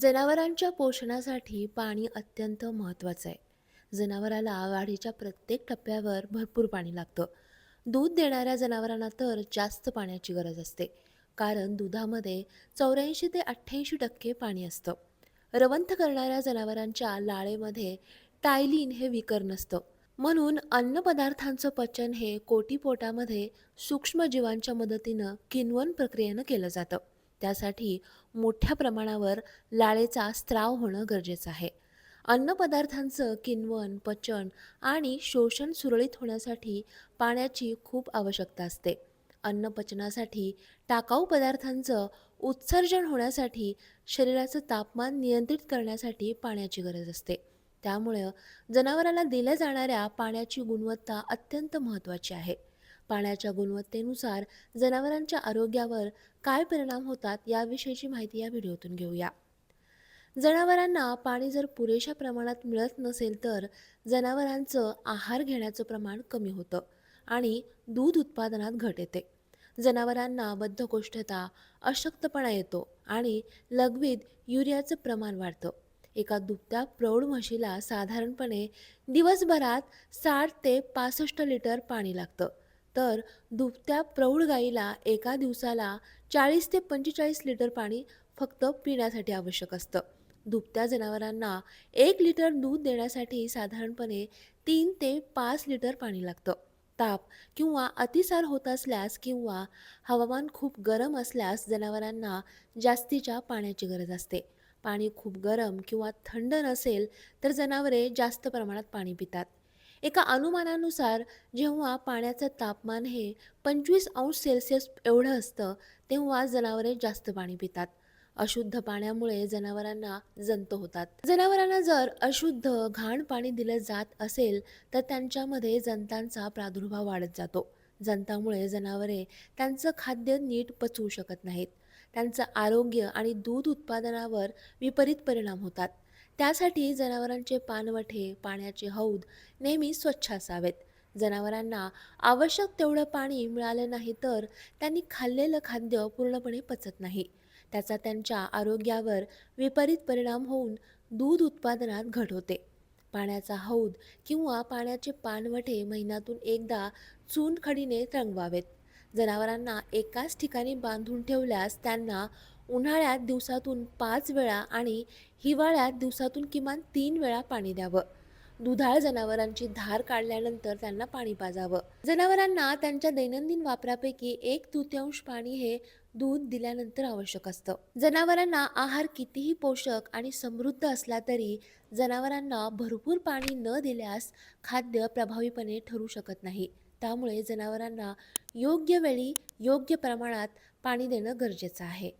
जनावरांच्या पोषणासाठी पाणी अत्यंत महत्त्वाचं आहे. जनावराला वाढीच्या प्रत्येक टप्प्यावर भरपूर पाणी लागतं. दूध देणाऱ्या जनावरांना तर जास्त पाण्याची गरज असते. कारण दुधामध्ये चौऱ्याऐंशी ते अठ्ठ्याऐंशी टक्के पाणी असतं. रवंथ करणाऱ्या जनावरांच्या लाळेमध्ये टायलिन हे विकर नसतं. म्हणून अन्नपदार्थांचं पचन हे कोटीपोटामध्ये सूक्ष्मजीवांच्या मदतीनं किनवन प्रक्रियेनं केलं जातं. त्यासाठी मोठ्या प्रमाणावर लाळेचा स्त्राव होणं गरजेचं आहे. अन्नपदार्थांचं किण्वन पचन आणि शोषण सुरळीत होण्यासाठी पाण्याची खूप आवश्यकता असते. अन्नपचनासाठी टाकाऊ पदार्थांचं उत्सर्जन होण्यासाठी शरीराचं तापमान नियंत्रित करण्यासाठी पाण्याची गरज असते. त्यामुळं जनावराला दिल्या जाणाऱ्या पाण्याची गुणवत्ता अत्यंत महत्त्वाची आहे. पाण्याच्या गुणवत्तेनुसार जनावरांच्या आरोग्यावर काय परिणाम होतात याविषयीची माहिती या व्हिडिओतून घेऊया. जनावरांना पाणी जर पुरेशा प्रमाणात मिळत नसेल तर जनावरांचं आहार घेण्याचं प्रमाण कमी होतं आणि दूध उत्पादनात घट येते. जनावरांना बद्धकोष्ठता अशक्तपणा येतो आणि लघवीत युरियाचं प्रमाण वाढतं. एका दुभत्या प्रौढ म्हशीला साधारणपणे दिवसभरात साठ ते पासष्ट लिटर पाणी लागतं. तर दुभत्या प्रौढ गाईला एका दिवसाला चाळीस ते पंचेचाळीस लिटर पाणी फक्त पिण्यासाठी आवश्यक असतं. दुभत्या जनावरांना एक लिटर दूध देण्यासाठी साधारणपणे तीन ते पाच लिटर पाणी लागतं. ताप किंवा अतिसार होत असल्यास किंवा हवामान खूप गरम असल्यास जनावरांना जास्तीच्या पाण्याची गरज असते. पाणी खूप गरम किंवा थंड नसेल तर जनावरे जास्त प्रमाणात पाणी पितात. एका अनुमानानुसार जेव्हा पाण्याचं तापमान हे पंचवीस अंश सेल्सिअस एवढं असतं तेव्हा जनावरे जास्त पाणी पितात. अशुद्ध पाण्यामुळे जनावरांना जंत होतात. जनावरांना जर अशुद्ध घाण पाणी दिलं जात असेल तर त्यांच्यामध्ये जंतांचा प्रादुर्भाव वाढत जातो. जंतामुळे जनावरे त्यांचं खाद्य नीट पचवू शकत नाहीत. त्यांचं आरोग्य आणि दूध उत्पादनावर विपरीत परिणाम होतात. त्यासाठी जनावरांचे पानवठे पाण्याचे हौद नेहमी स्वच्छ असावेत. जनावरांना आवश्यक तेवढं पाणी मिळालं नाही तर त्यांनी खाल्लेलं खाद्य पूर्णपणे पचत नाही. त्याचा त्यांच्या आरोग्यावर विपरीत परिणाम होऊन दूध उत्पादनात घट होते. पाण्याचा हौद किंवा पाण्याचे पानवठे महिन्यातून एकदा चूनखडीने रंगवावेत. जनावरांना एकाच ठिकाणी बांधून ठेवल्यास त्यांना उन्हाळ्यात दिवसातून पाच वेळा आणि हिवाळ्यात दिवसातून किमान तीन वेळा पाणी द्यावं. दुधाळ जनावरांची धार काढल्यानंतर त्यांना पाणी पाजावं. जनावरांना त्यांच्या दैनंदिन वापरापैकी एक तृतीयांश पाणी हे दूध दिल्यानंतर आवश्यक असतं. जनावरांना आहार कितीही पोषक आणि समृद्ध असला तरी जनावरांना भरपूर पाणी न दिल्यास खाद्य प्रभावीपणे ठरू शकत नाही. त्यामुळे जनावरांना योग्य वेळी योग्य प्रमाणात पाणी देणं गरजेचं आहे.